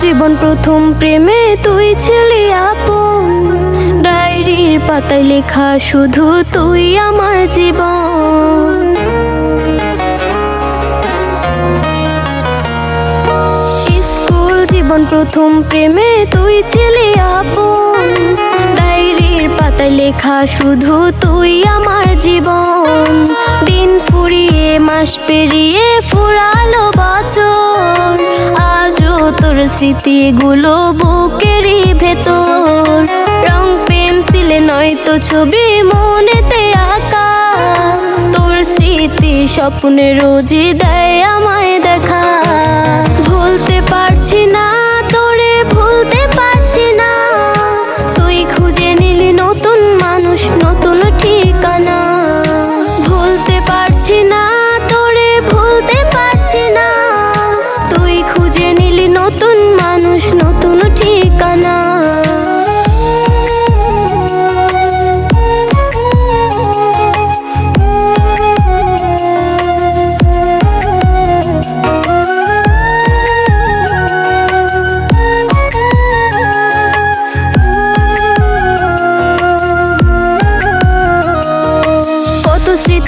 জীবন প্রথম প্রেমে তুই ছিলি আপন। ডায়েরির পাতায় লেখা শুধু তুই আমার জীবন। স্কুল জীবন প্রথম প্রেমে তুই ছিলি আপন। ডায়েরির পাতায় লেখা শুধু তুই আমার জীবন। দিন ফুরিয়ে, মাস পেরিয়ে, ফুরালো বছর। তোর স্মৃতিগুলো বুকেরই ভেতর। রং পেন্সিলে নয়তো ছবি মনেতে আঁকা। তোর স্মৃতি স্বপ্নে রোজি দেয়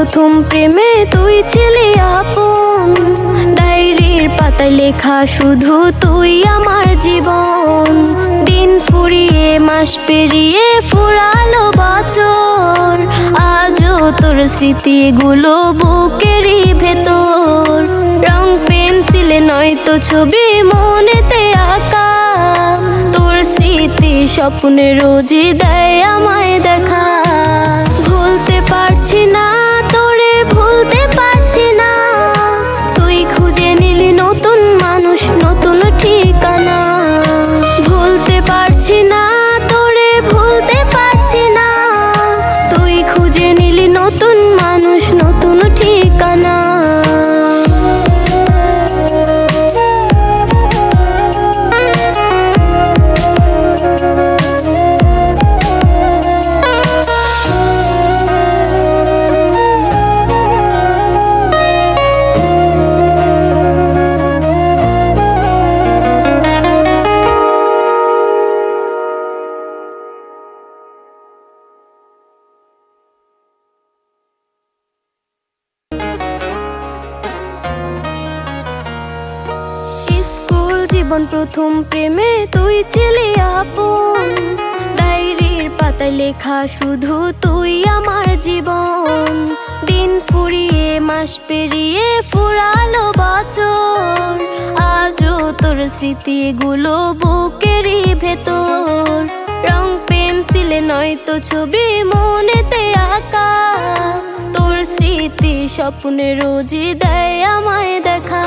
প্রথম প্রেমে তুই ছিলি আপন। ডায়েরির পাতায় লেখা শুধু তুই আমার জীবন। দিন ফুরিয়ে, মাস পেরিয়ে ফুরালো বছর। আজও তোর স্মৃতিগুলো বুকেরই ভেতর। রং পেন্সিলে নয়তো ছবি মনেতে আঁকা। তোর স্মৃতি স্বপ্নে রোজই দেয় আমায় দেখা। জীবন প্রথম প্রেমে তুই ছিলি আপন, ডায়েরির পাতায় লেখা শুধু তুই আমার জীবন। দিন ফুরিয়ে, মাস পেরিয়ে, ফুরালো বছর, আজও তোর স্মৃতিগুলো বুকেরই ভেতর। রং পেন্সিলে নয়তো ছবি মনেতে আঁকা, তোর স্মৃতি স্বপ্নে রোজই দেয় আমায় দেখা।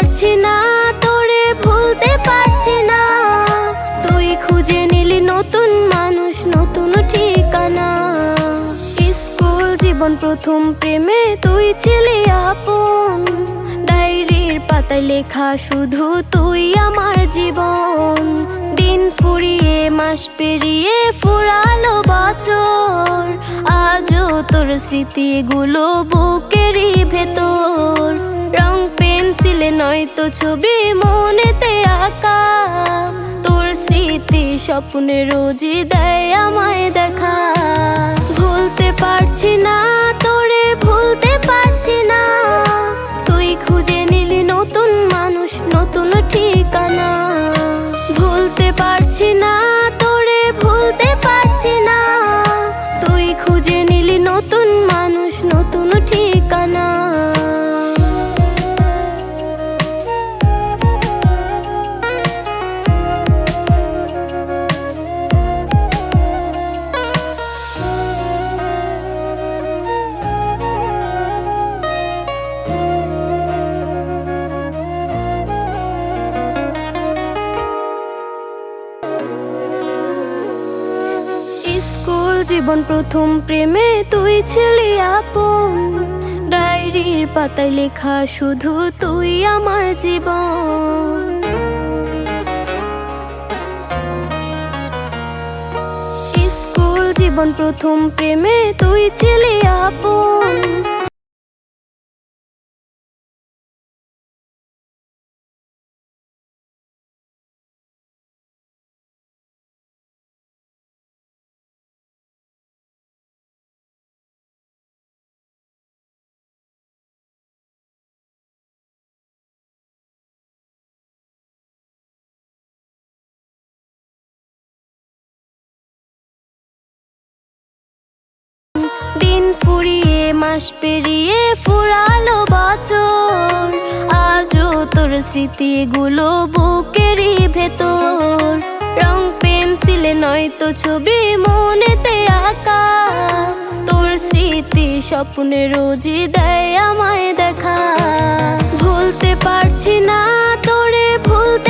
পারছি না, তোরে ভুলতে পারছি না। তুই খুঁজে নিলি নতুন মানুষ, নতুন ঠিকানা। স্কুল জীবন প্রথম প্রেমে তুই ছিলি আপন। ডায়েরির পাতায় লেখা শুধু তুই আমার জীবন। দিন ফুরিয়ে, মাস পেরিয়ে, ফুরালো বছর। আজও তোর স্মৃতিগুলো বুকেরই ভেতর। রং পেন্সিলে নয়তো ছবি মনেতে আঁকা। তোর স্মৃতি স্বপ্নে রোজই দেয় আমায় দেখা। ভুলতে পারছি না স্কুল জীবন প্রথম প্রেমে তুই ছিলি আপন। ডায়েরির পাতায় লেখা শুধু তুই আমার জীবন। স্কুল জীবন প্রথম প্রেমে তুই ছিলি আপন। ফুরিয়ে, মাস পেরিয়ে ফুরালো বছর। আজও তোর স্মৃতিগুলো বুকেরই ভেতর। রং, পেন্সিলে, নয়তো ছবি মনেতে আঁকা। তোর স্মৃতি স্বপ্নে রোজই দেয় আমায় দেখা। ভুলতে পারছি না, তোরে ভুলতে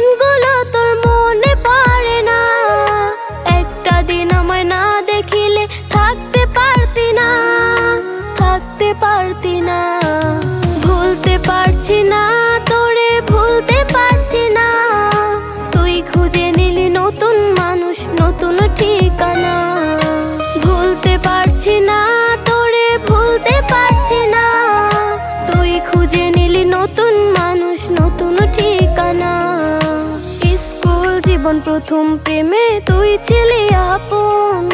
প্রথম প্রেমে তুই ছিলি আপন।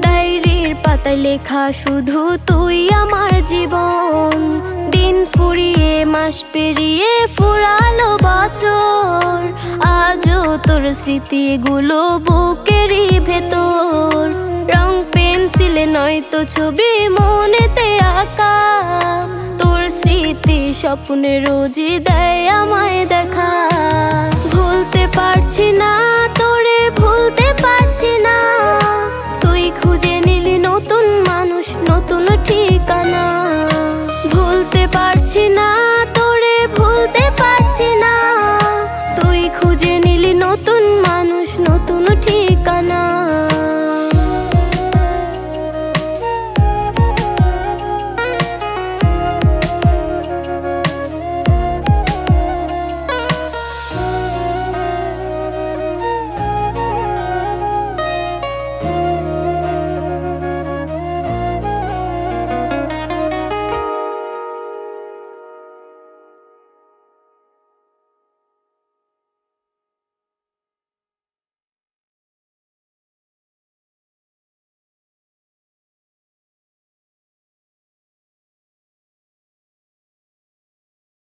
ডায়েরির পাতায় লেখা শুধু তুই আমার জীবন। দিন ফুরিয়ে, মাস পেরিয়ে ফুরালো বছর। আজও তোর স্মৃতিগুলো বুকেরই ভেতর। রং পেন্সিলে নয়তো ছবি মনেতে আঁকা। তোর স্মৃতি স্বপ্নে রোজই দেয় আমায় দেখা। পারছি না, তোরে ভুলতে পারছি না। তুই খুঁজে নিলি নতুন মানুষ, নতুন ঠিকানা। ভুলতে পারছি না